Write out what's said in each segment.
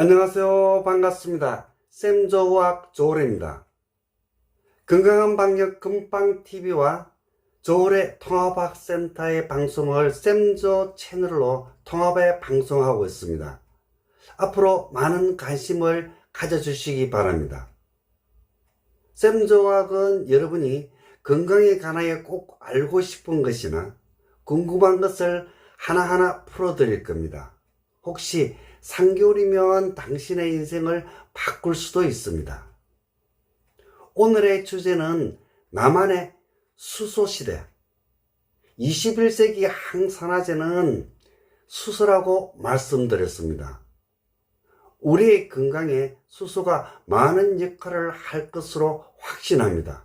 안녕하세요. 반갑습니다. 쌤조우학 조울입니다. 건강한 방역 금빵TV와 조울의 통합학센터의 방송을 쌤조 채널로 통합해 방송하고 있습니다. 앞으로 많은 관심을 가져주시기 바랍니다. 쌤조학은 여러분이 건강에 관하여 꼭 알고 싶은 것이나 궁금한 것을 하나하나 풀어드릴 겁니다. 혹시 3개월이면 당신의 인생을 바꿀 수도 있습니다. 오늘의 주제는 나만의 수소시대. 21세기 항산화제는 수소라고 말씀드렸습니다. 우리의 건강에 수소가 많은 역할을 할 것으로 확신합니다.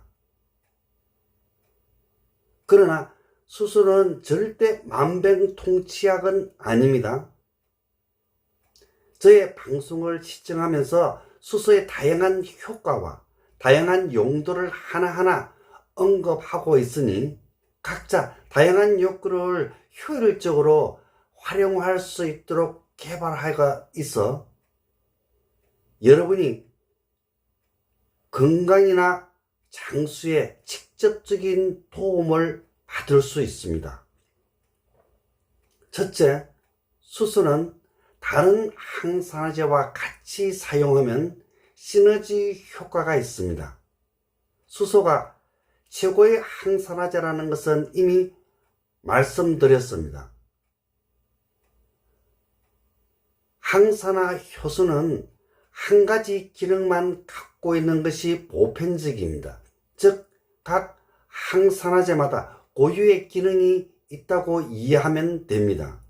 그러나 수소는 절대 만병통치약은 아닙니다. 저의 방송을 시청하면서 수소의 다양한 효과와 다양한 용도를 하나하나 언급하고 있으니 각자 다양한 욕구를 효율적으로 활용할 수 있도록 개발하가 있어 여러분이 건강이나 장수에 직접적인 도움을 받을 수 있습니다. 첫째, 수소는 다른 항산화제와 같이 사용하면 시너지 효과가 있습니다. 수소가 최고의 항산화제라는 것은 이미 말씀드렸습니다. 항산화 효소는 한 가지 기능만 갖고 있는 것이 보편적입니다. 즉, 각 항산화제마다 고유의 기능이 있다고 이해하면 됩니다.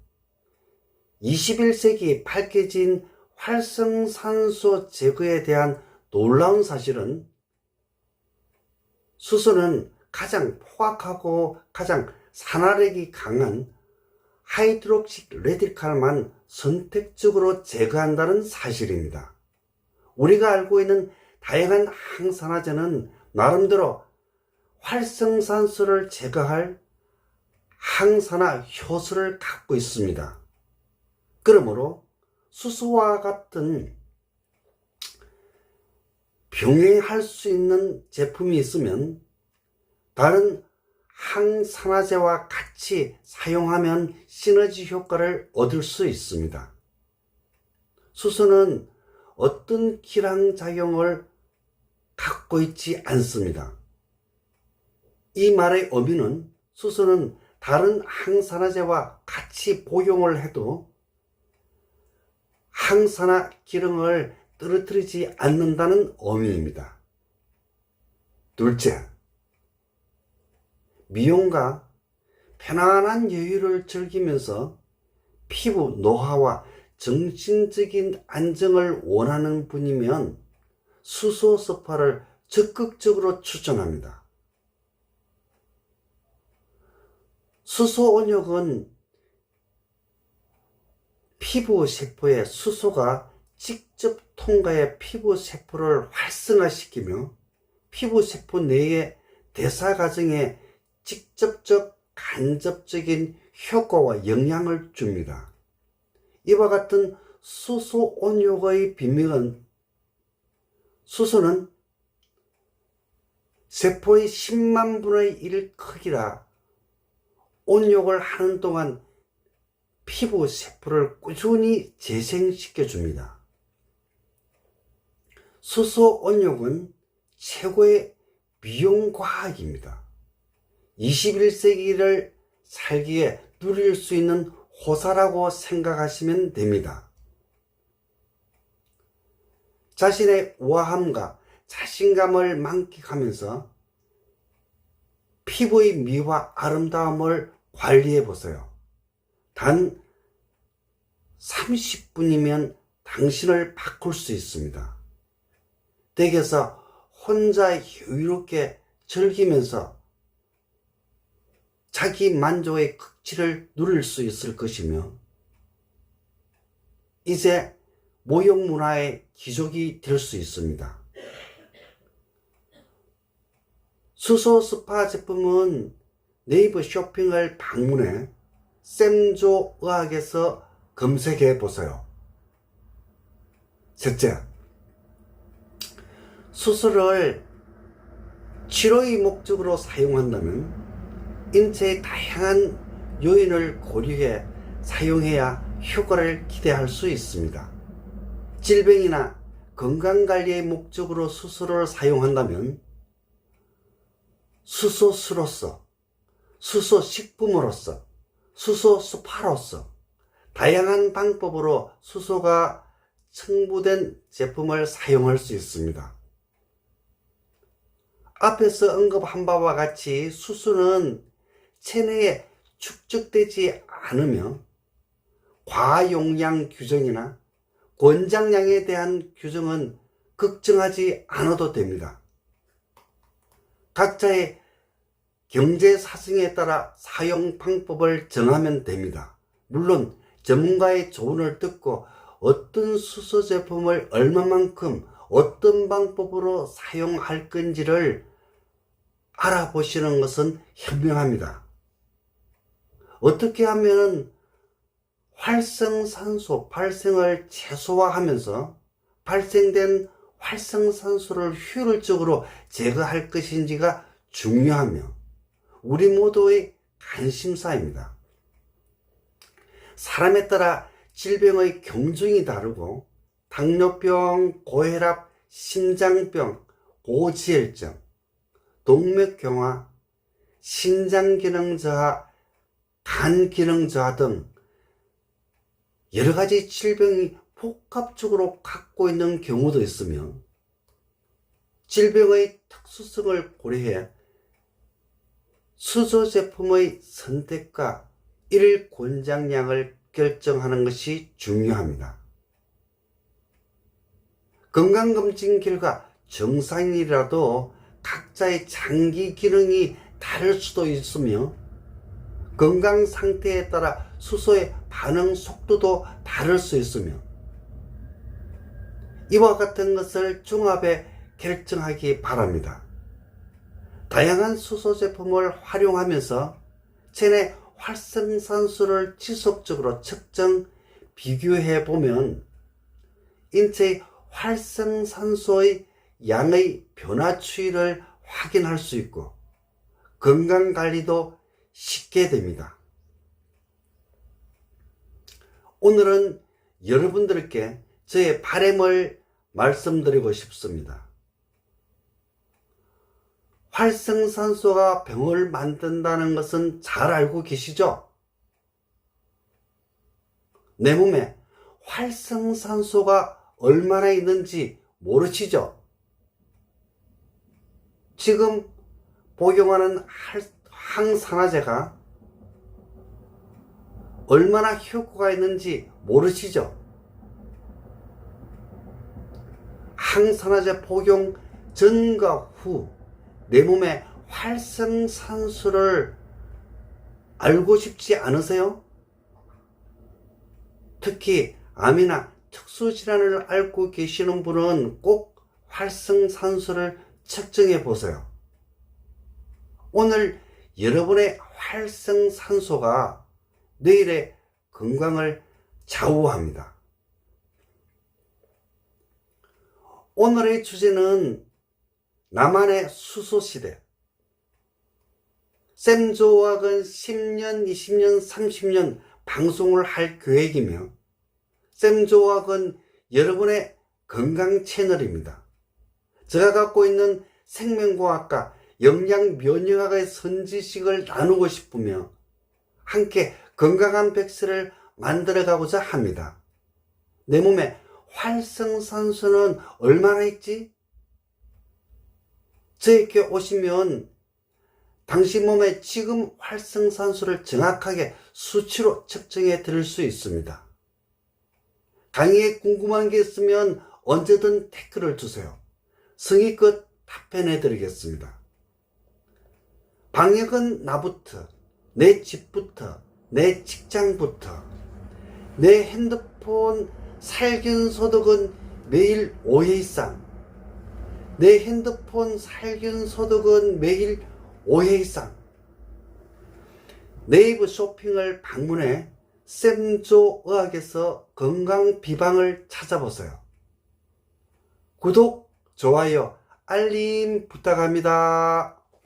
21세기 밝혀진 활성산소 제거에 대한 놀라운 사실은 수소는 가장 포악하고 가장 산화력이 강한 하이드록시 레디칼만 선택적으로 제거한다는 사실입니다. 우리가 알고 있는 다양한 항산화제는 나름대로 활성산소를 제거할 항산화 효소를 갖고 있습니다. 그러므로 수소와 같은 병행할 수 있는 제품이 있으면 다른 항산화제와 같이 사용하면 시너지 효과를 얻을 수 있습니다. 수소는 어떤 기량작용을 갖고 있지 않습니다. 이 말의 의미는 수소는 다른 항산화제와 같이 복용을 해도 항산화 기능을 떨어뜨리지 않는다는 의미입니다. 둘째, 미용과 편안한 여유를 즐기면서 피부 노화와 정신적인 안정을 원하는 분이면 수소 스파를 적극적으로 추천합니다. 수소 온욕은 피부 세포의 수소가 직접 통과해 피부 세포를 활성화시키며 피부 세포 내의 대사 과정에 직접적 간접적인 효과와 영향을 줍니다. 이와 같은 수소 온욕의 비밀은 수소는 세포의 10만 분의 1 크기라 온욕을 하는 동안 피부 세포를 꾸준히 재생시켜 줍니다. 수소 온욕은 최고의 미용 과학입니다. 21세기를 살기에 누릴 수 있는 호사라고 생각하시면 됩니다. 자신의 우아함과 자신감을 만끽하면서 피부의 미와 아름다움을 관리해 보세요. 단 30분이면 당신을 바꿀 수 있습니다. 댁에서 혼자 여유롭게 즐기면서 자기 만족의 극치를 누릴 수 있을 것이며 이제 모형 문화의 기적이 될 수 있습니다. 수소 스파 제품은 네이버 쇼핑을 방문해 샘조 의학에서 검색해 보세요. 셋째, 수술을 치료의 목적으로 사용한다면 인체의 다양한 요인을 고려해 사용해야 효과를 기대할 수 있습니다. 질병이나 건강관리의 목적으로 수술을 사용한다면 수소수로서, 수소식품으로서, 수소수파로서 다양한 방법으로 수소가 첨부된 제품을 사용할 수 있습니다. 앞에서 언급한 바와 같이 수소는 체내에 축적되지 않으며 과용량 규정이나 권장량에 대한 규정은 걱정하지 않아도 됩니다. 각자의 경제 사정에 따라 사용 방법을 정하면 됩니다. 물론 전문가의 조언을 듣고 어떤 수소 제품을 얼마만큼 어떤 방법으로 사용할 건지를 알아보시는 것은 현명합니다. 어떻게 하면 활성산소 발생을 최소화하면서 발생된 활성산소를 효율적으로 제거할 것인지가 중요하며 우리 모두의 관심사입니다. 사람에 따라 질병의 경중이 다르고 당뇨병, 고혈압, 심장병, 고지혈증, 동맥경화, 신장기능 저하, 간 기능 저하 등 여러 가지 질병이 복합적으로 갖고 있는 경우도 있으며 질병의 특수성을 고려해 수소 제품의 선택과 일 권장량을 결정하는 것이 중요합니다. 건강검진 결과 정상이라도 각자의 장기 기능이 다를 수도 있으며 건강 상태에 따라 수소의 반응 속도도 다를 수 있으며 이와 같은 것을 종합해 결정하기 바랍니다. 다양한 수소 제품을 활용하면서 체내 활성산소를 지속적으로 측정, 비교해 보면 인체의 활성산소의 양의 변화 추이를 확인할 수 있고 건강 관리도 쉽게 됩니다. 오늘은 여러분들께 저의 바램을 말씀드리고 싶습니다. 활성산소가 병을 만든다는 것은 잘 알고 계시죠? 내 몸에 활성산소가 얼마나 있는지 모르시죠? 지금 복용하는 항산화제가 얼마나 효과가 있는지 모르시죠? 항산화제 복용 전과 후 내 몸에 활성산소를 알고 싶지 않으세요? 특히 암이나 특수질환을 앓고 계시는 분은 꼭 활성산소를 측정해 보세요. 오늘 여러분의 활성산소가 내일의 건강을 좌우합니다. 오늘의 주제는 나만의 수소시대. 샘조학은 10년, 20년, 30년 방송을 할 계획이며, 샘조학은 여러분의 건강 채널입니다. 제가 갖고 있는 생명과학과 영양 면역학의 선지식을 나누고 싶으며, 함께 건강한 백세를 만들어가고자 합니다. 내 몸에 활성산소는 얼마나 있지? 저에게 오시면 당신 몸의 지금 활성산소를 정확하게 수치로 측정해 드릴 수 있습니다. 강의에 궁금한 게 있으면 언제든 댓글을 주세요. 성의껏 답변해 드리겠습니다. 방역은 나부터, 내 집부터, 내 직장부터, 내 핸드폰 살균 소독은 매일 5회 이상, 내 핸드폰 살균 소독은 매일 5회 이상. 네이버 쇼핑을 방문해 샘조 의학에서 건강 비방을 찾아보세요. 구독, 좋아요, 알림 부탁합니다.